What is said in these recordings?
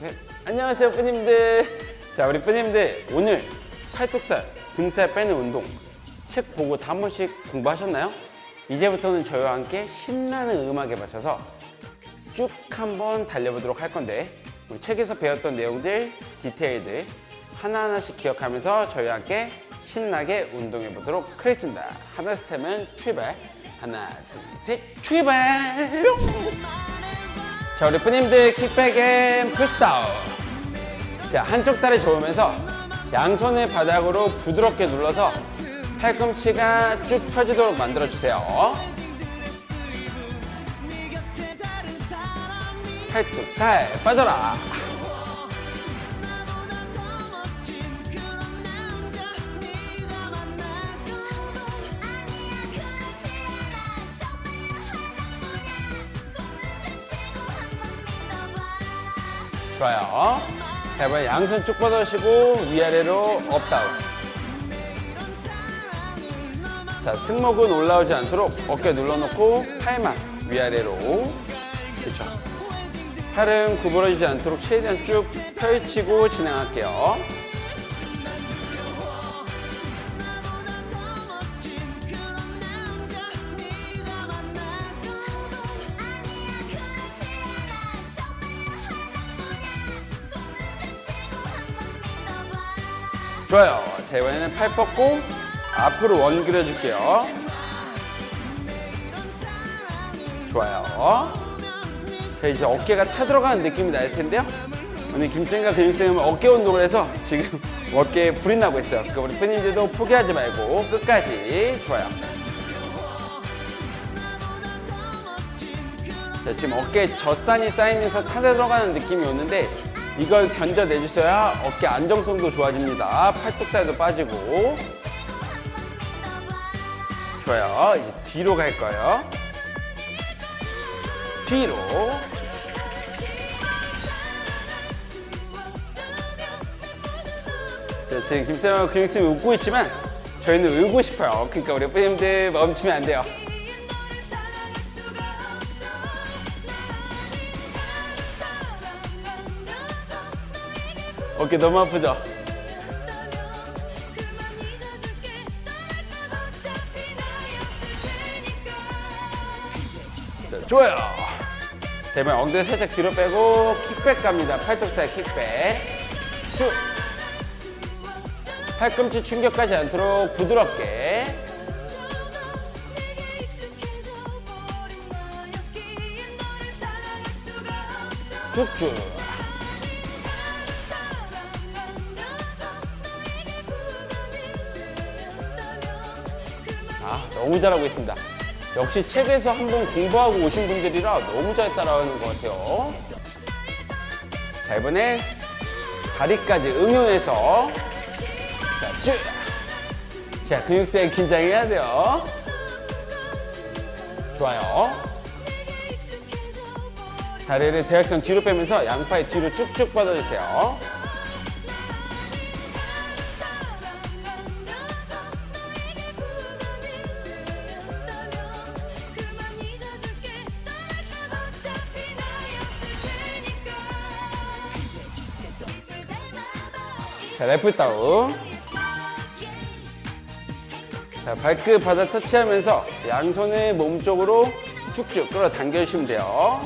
셋. 안녕하세요, 뿌님들. 자, 우리 뿌님들 오늘 팔뚝살, 등살 빼는 운동 책 보고 다 한 번씩 공부하셨나요? 이제부터는 저희와 함께 신나는 음악에 맞춰서 쭉 한번 달려보도록 할 건데 우리 책에서 배웠던 내용들, 디테일들 하나하나씩 기억하면서 저희와 함께 신나게 운동해 보도록 하겠습니다. 하나 스텝은 출발. 하나, 둘, 셋, 출발! 자, 우리 뿌님들 킥백 앤 푸시다운. 자, 한쪽 다리 접으면서 양손을 바닥으로 부드럽게 눌러서 팔꿈치가 쭉 펴지도록 만들어주세요. 팔뚝 살 빠져라. 좋아요. 자, 이번에 양손 쭉 뻗으시고 위아래로 업다운. 자, 승모근 올라오지 않도록 어깨 눌러놓고 팔만 위아래로. 그렇죠. 팔은 구부러지지 않도록 최대한 쭉 펼치고 진행할게요. 좋아요. 자, 이번에는 팔 뻗고 앞으로 원 그려줄게요. 좋아요. 자, 이제 어깨가 타들어가는 느낌이 날 텐데요. 오늘 김쌤과 근육쌤은 어깨 운동을 해서 지금 어깨에 불이 나고 있어요. 그러니까 우리 팬님들도 포기하지 말고 끝까지. 좋아요. 자, 지금 어깨에 젖산이 쌓이면서 타들어가는 느낌이 오는데 이걸 견뎌내주셔야 어깨 안정성도 좋아집니다. 팔뚝살도 빠지고. 좋아요. 이제 뒤로 갈 거예요. 뒤로. 자, 지금 김쌤하고 근육쌤이 웃고 있지만 저희는 울고 싶어요. 그러니까 우리 뿌님들 멈추면 안 돼요. 어깨 너무 아프죠? 자, 좋아요. 대만 엉덩이 살짝 뒤로 빼고 킥백 갑니다. 팔뚝살 킥백. 쭉. 팔꿈치 충격하지 않도록 부드럽게. 쭉쭉. 너무 잘하고 있습니다. 역시 책에서 한번 공부하고 오신 분들이라 너무 잘 따라하는 것 같아요. 자, 이번에 다리까지 응용해서 자, 쭉. 자, 근육세 긴장해야 돼요. 좋아요. 다리를 대각선 뒤로 빼면서 양팔 뒤로 쭉쭉 뻗어주세요. 자, 래프 다운. 자, 발끝 바닥 터치하면서 양손을 몸쪽으로 쭉쭉 끌어당겨 주시면 돼요.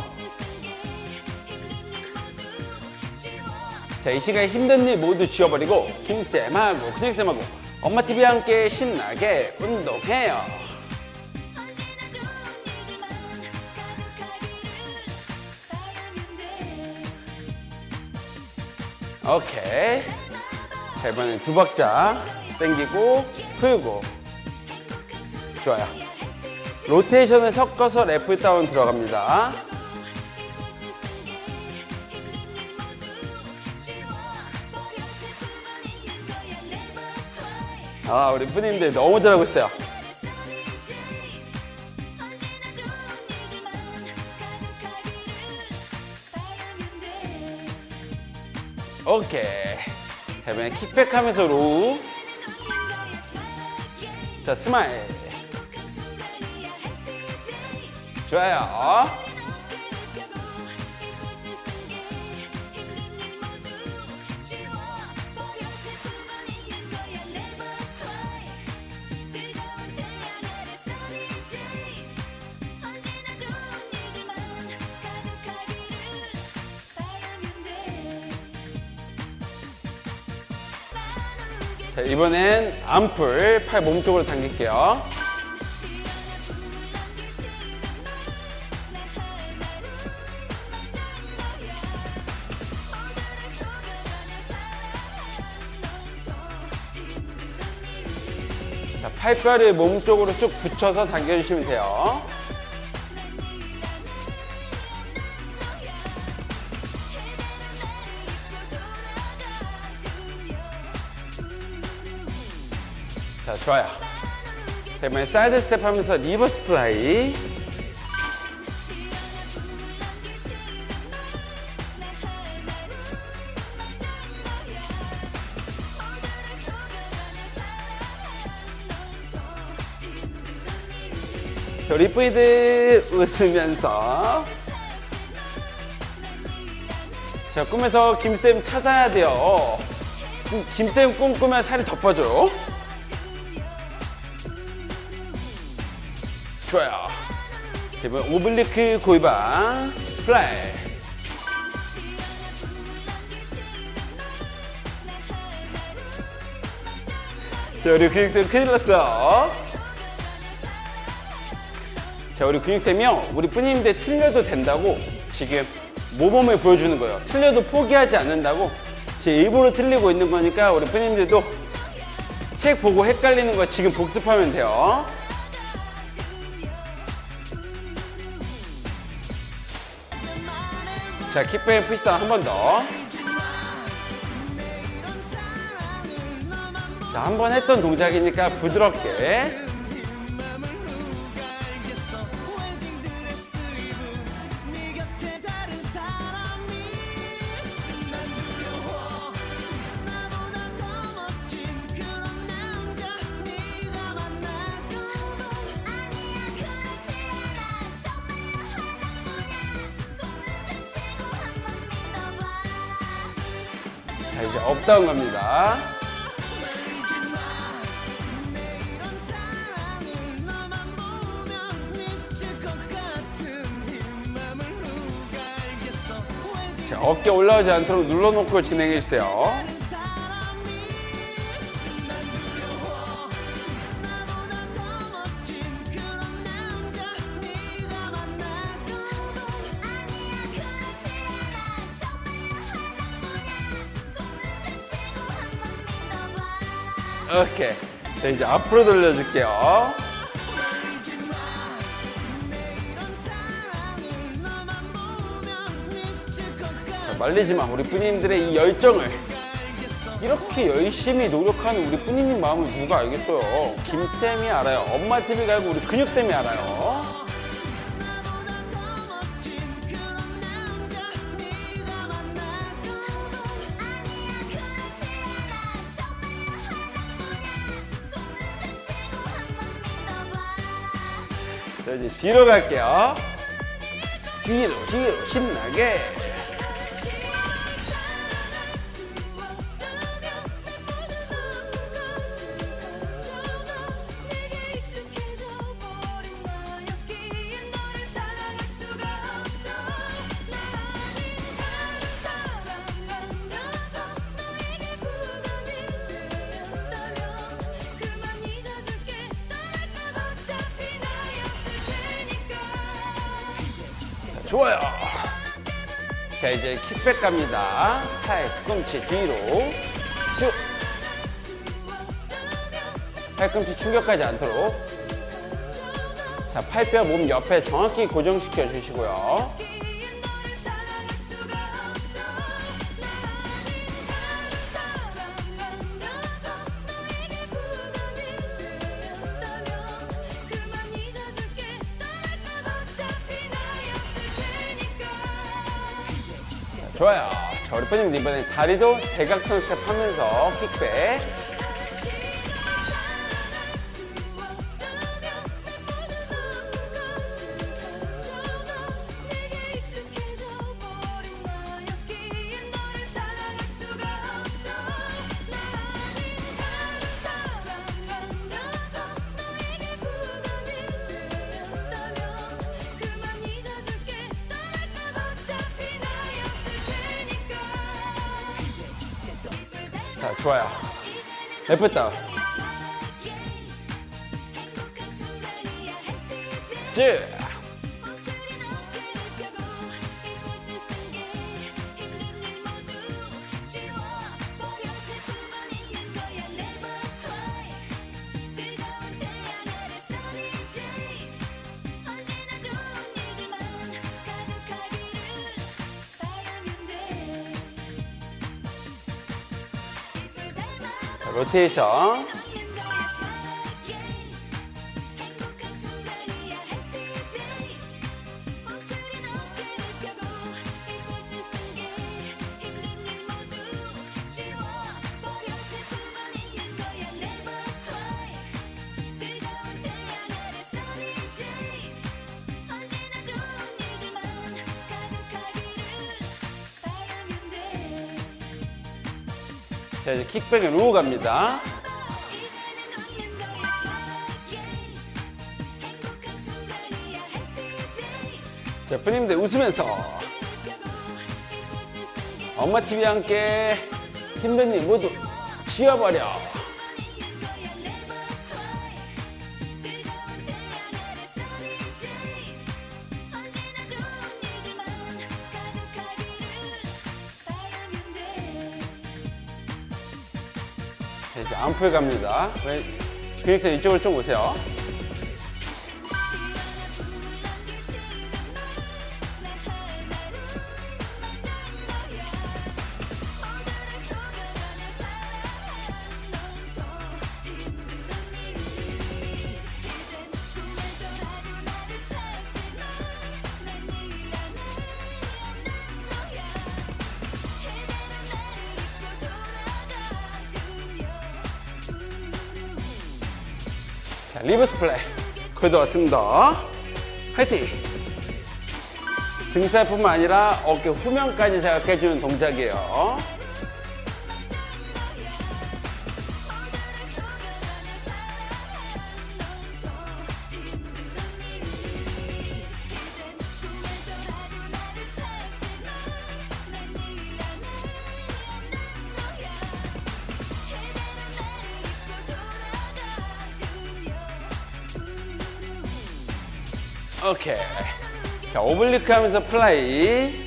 자, 이 시간에 힘든 일 모두 지워버리고 김쌤하고 큰형쌤하고 엄마TV와 함께 신나게 운동해요. 오케이. 자, 이번엔 두 박자 당기고 풀고 좋아요. 로테이션을 섞어서 래프 다운 들어갑니다. 아, 우리 뿌님들 너무 잘하고 있어요. 오케이. 자, 이번에 킥백 하면서 로우. 자, 스마일. 좋아요. 자, 이번엔 암풀 팔 몸쪽으로 당길게요. 자, 팔뼈를 몸쪽으로 쭉 붙여서 당겨주시면 돼요. 자, 좋아요. 자, 이번에 사이드 스텝 하면서 리버스 플라이. 자, 우리 뿌이들 웃으면서. 자, 꿈에서 김쌤 찾아야 돼요. 음, 김쌤 꿈꾸면 살이 더 빠져요. 좋아요. 자, 이번 오블리크 골반 플라이. 자, 우리 근육쌤 큰일 났어. 자, 우리 근육쌤이요. 우리 뿌님인데 틀려도 된다고 지금 모범을 보여주는 거예요. 틀려도 포기하지 않는다고. 제 일부러 틀리고 있는 거니까 우리 뿌님들도 책 보고 헷갈리는 거 지금 복습하면 돼요. 자, 킥백 푸시다운 한번 더. 자, 한 번 했던 동작이니까 부드럽게. 다운 갑니다. 자, 어깨 올라오지 않도록 눌러놓고 진행해 주세요. 오케이. 자, 이제 앞으로 돌려줄게요. 자, 말리지 마. 우리 뿌님들의 이 열정을. 이렇게 열심히 노력하는 우리 뿌니님 마음을 누가 알겠어요? 김쌤이 알아요. 엄마 TV 갈고 우리 근육쌤이 알아요. 이제 뒤로 갈게요. 뒤로, 뒤로, 신나게. 좋아요. 자, 이제 킥백 갑니다. 팔, 꿈치 뒤로. 쭉. 팔꿈치 충격하지 않도록. 자, 팔뼈 몸 옆에 정확히 고정시켜 주시고요. 좋아요. 자, 우리 프님 이번에 다리도 대각선 스텝 하면서 킥백. 좋아요. 예쁘다. 쭉. 로테이션. 자, 이제 킥백에 로우 갑니다. 자, 프님들 웃으면서 엄마 TV와 함께 힘든 일 모두 지워버려. 이제 암풀 갑니다. 그닉스 이쪽으로 좀 오세요. 자, 리버스 플레이. 그래도 왔습니다. 화이팅! 등살뿐만 아니라 어깨 후면까지 자극해주는 동작이에요. 오케이. 자, 오블리크 하면서 플라이.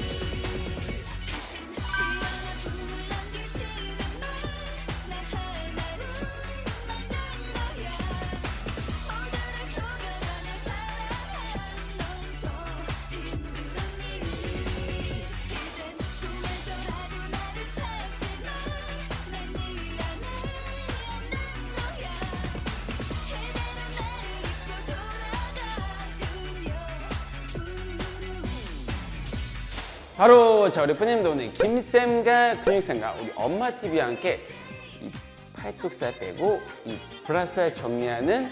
바로 자 우리 뿌님도 오늘 김쌤과 근육쌤과 우리 엄마 TV와 함께 이 팔뚝살 빼고 이 브라살 정리하는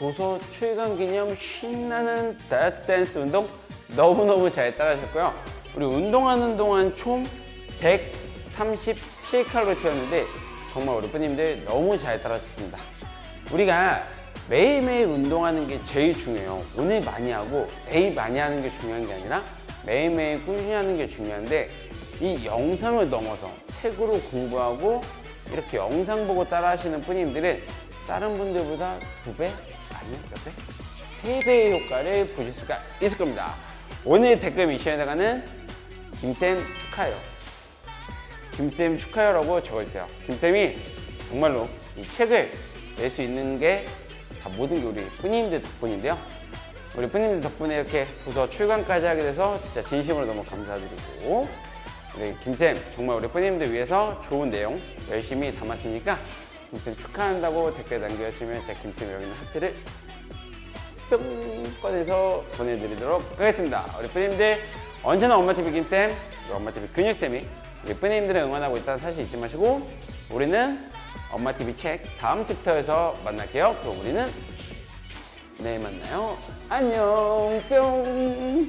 도서 출간 기념 신나는 다이어트 댄스 운동 너무너무 잘 따라하셨고요. 우리 운동하는 동안 총 137칼로리였는데 정말 우리 뿌님들 너무 잘 따라하셨습니다. 우리가 매일매일 운동하는 게 제일 중요해요. 오늘 많이 하고 내일 많이 하는 게 중요한 게 아니라 매일매일 꾸준히 하는 게 중요한데 이 영상을 넘어서 책으로 공부하고 이렇게 영상 보고 따라 하시는 뿌님들은 다른 분들보다 두 배? 아니요, 몇 배? 세 배의 효과를 보실 수가 있을 겁니다. 오늘 댓글 미션에다가는 김쌤 축하해요. 김쌤 축하해요라고 적어주세요. 김쌤이 정말로 이 책을 낼 수 있는 게 다 모든 게 우리 뿌님들 덕분인데요. 우리 뿌님들 덕분에 이렇게 도서 출간까지 하게 돼서 진짜 진심으로 너무 감사드리고 우리 김쌤 정말 우리 뿌님들 위해서 좋은 내용 열심히 담았으니까 김쌤 축하한다고 댓글 남겨주시면 제가 김쌤 여기 있는 하트를 뿅 꺼내서 보내드리도록 하겠습니다. 우리 뿌님들 언제나 엄마TV 김쌤, 엄마TV 근육쌤이 우리 뿌님들을 응원하고 있다는 사실 잊지 마시고 우리는 엄마TV 책 다음 챕터에서 만날게요. 그럼 우리는 내일 만나요. 안녕 뿅